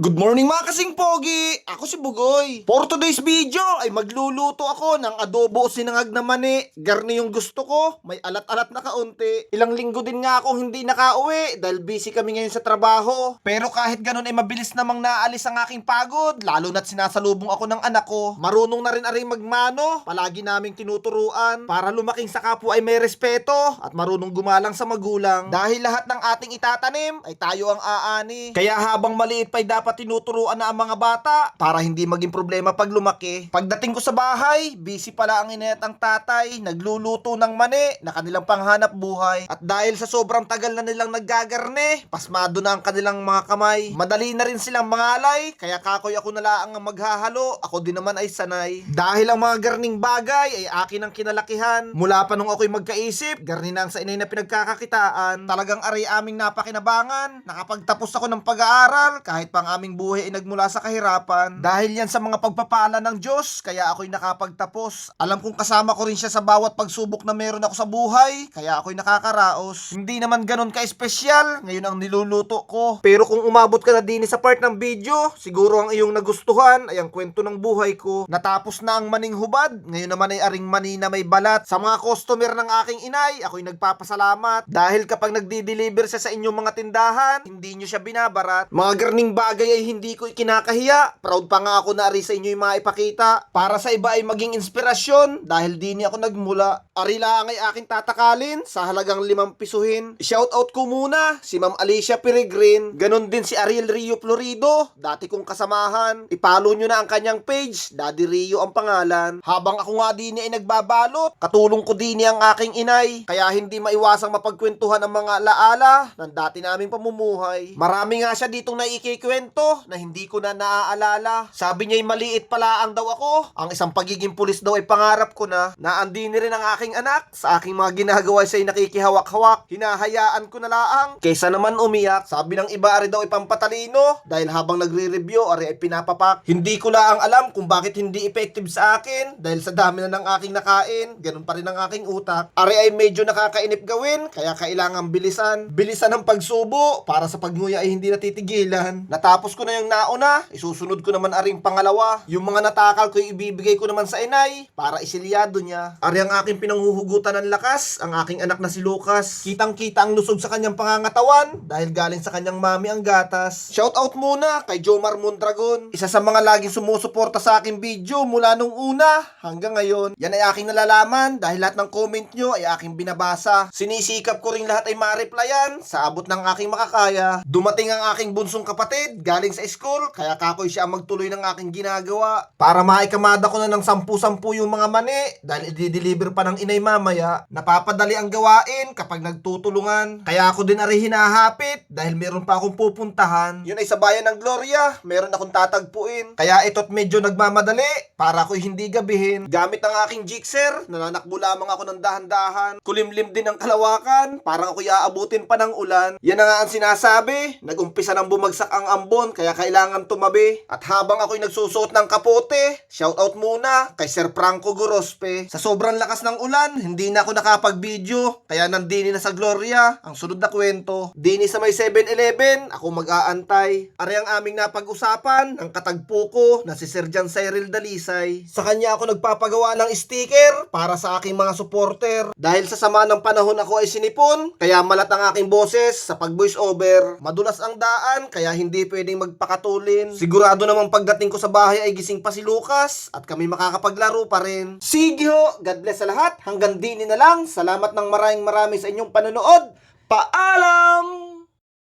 Good morning mga kasing pogi! Ako si Bugoy. For today's video ay magluluto ako ng adobo sinangag na mani. Garni yung gusto ko, may alat-alat na kaunti. Ilang linggo din nga akong hindi nakauwi dahil busy kami ngayon sa trabaho. Pero kahit ganun ay mabilis namang naalis ang aking pagod, lalo na't sinasalubong ako ng anak ko. Marunong na rin aring magmano, palagi naming tinuturuan para lumaking sa kapwa ay may respeto at marunong gumalang sa magulang. Dahil lahat ng ating itatanim ay tayo ang aani. Kaya habang maliit pa'y dapat tinuturuan na ang mga bata para hindi maging problema pag lumaki. Pagdating ko sa bahay, busy pala ang ina at ang tatay, nagluluto ng mani na kanilang panghanap buhay. At dahil sa sobrang tagal na nilang naggagarne, pasmado na ang kanilang mga kamay. Madali na rin silang mangalay, kaya kakoy ako na lang ang maghahalo, ako din naman ay sanay. Dahil ang mga garning bagay ay akin ang kinalakihan. Mula pa nung ako'y magkaisip, garni na ang sa inay na pinagkakakitaan. Talagang aray aming napakinabangan. Nakapagtapos ako ng pag-aaral, kahit pang aming buhay ay nagmula sa kahirapan. Dahil yan sa mga pagpapala ng Diyos, kaya ako'y nakapagtapos. Alam kong kasama ko rin siya sa bawat pagsubok na meron ako sa buhay, kaya ako'y nakakaraos. Hindi naman ganun ka-espesyal, ngayon ang niluluto ko. Pero kung umabot ka na din sa part ng video, siguro ang iyong nagustuhan ay ang kwento ng buhay ko. Natapos na ang maning hubad, ngayon naman ay aring mani na may balat. Sa mga customer ng aking inay, ako'y nagpapasalamat. Dahil kapag nagdi-deliver siya sa inyong mga tindahan, hindi nyo siya binabarat. Mga garning bagay ay hindi ko ikinakahiya. Proud pa nga ako na ari sa inyo yung mga. Para sa iba ay maging inspirasyon dahil di ni ako nagmula. Ari lang ay aking tatakalin sa halagang limang pisuhin. Shoutout ko muna si Ma'am Alicia Peregrin. Ganon din si Ariel Rio Florido, dati kong kasamahan. Ipalo nyo na ang kanyang page, Daddy Rio ang pangalan. Habang ako nga din ay nagbabalot, katulong ko din ang aking inay. Kaya hindi maiwasang mapagkwentuhan ang mga alaala ng dati naming pamumuhay. Marami nga siya ditong naikikwento na hindi ko na naaalala. Sabi niya'y maliit pala ang daw ako. Ang isang pagiging pulis daw ay pangarap ko na. Naandini rin ang aking anak. Sa aking mga ginagawa siya'y nakikihawak-hawak. Hinahayaan ko na laang. Kaysa naman umiyak. Sabi ng iba ari daw ay pampatalino. Dahil habang nagre-review ari ay pinapapak. Hindi ko laang alam kung bakit hindi effective sa akin. Dahil sa dami na ng aking nakain. Ganun pa rin ang aking utak. Ari ay medyo nakakainip gawin. Kaya kailangan bilisan. Bilisan ang pagsubo. Para sa pagnguya ay hindi natitigilan. Natapos ko na yung nauna. Isusunod ko naman aring pangalawa. Yung mga natakal ko ibibigay ko naman sa inay. Para isilyado niya. Ari ang aking pinanghuhugutan ng lakas. Ang aking anak na si Lucas. Kitang kita ang lusog sa kanyang pangangatawan. Dahil galing sa kanyang mami ang gatas. Shoutout muna kay Jomar Mondragon. Isa sa mga laging sumusuporta sa aking video mula nung una hanggang ngayon. Yan ay aking nalalaman dahil lahat ng comment nyo ay aking binabasa. Sinisikap ko rin lahat ay ma-replyan sa abot ng aking makakaya. Dumating ang aking bunsong kapatid galing sa school kaya kakoy siya magtuloy ng aking ginagawa. Para maikamada ko na ng sampu-sampu yung mga mani dahil i-deliver pa ng inay mamaya. Napapadali ang gawain kapag nagtutulungan. Kaya ako din ari hinahapit dahil meron pa akong pupuntahan. Yun ay sa bayan ng Gloria, meron akong tatagpuin. Kaya ito't medyo nagmamadali para ako'y hindi gabihin. Gamit ang aking jixer, nananakbo lamang ako ng dahan-dahan. Kulimlim din ang kalawakan, parang ako'y aabutin pa ng ulan. Yan na nga ang sinasabi, nagumpisa nang bumagsak ang ambon kaya kailangan tumabi. At habang ako'y nagsusuot ng kapote, shoutout muna kay Sir Franco Gorospe. Sa sobrang lakas ng ulan, hindi na ako nakapag-video, kaya nandini na sa Gloria ang sunod na kwento. Dini sa may 7-Eleven, ako mag-aantay. Ari ang aming napag-usapan ng katagpo ko na si Sir Cyril Dalisay. Sa kanya ako nagpapagawa ng sticker para sa aking mga supporter. Dahil sa sama ng panahon ako ay sinipon, kaya malat ang aking boses sa pag-voice over. Madulas ang daan, kaya hindi pwedeng magpakatulin. Sigurado namang pagdating ko sa bahay ay gising pa si Lucas at kami makakapaglaro pa rin. Sige ho, God bless sa lahat. Hanggang dini na lang. Salamat ng maraming marami sa inyong panonood. Paalam!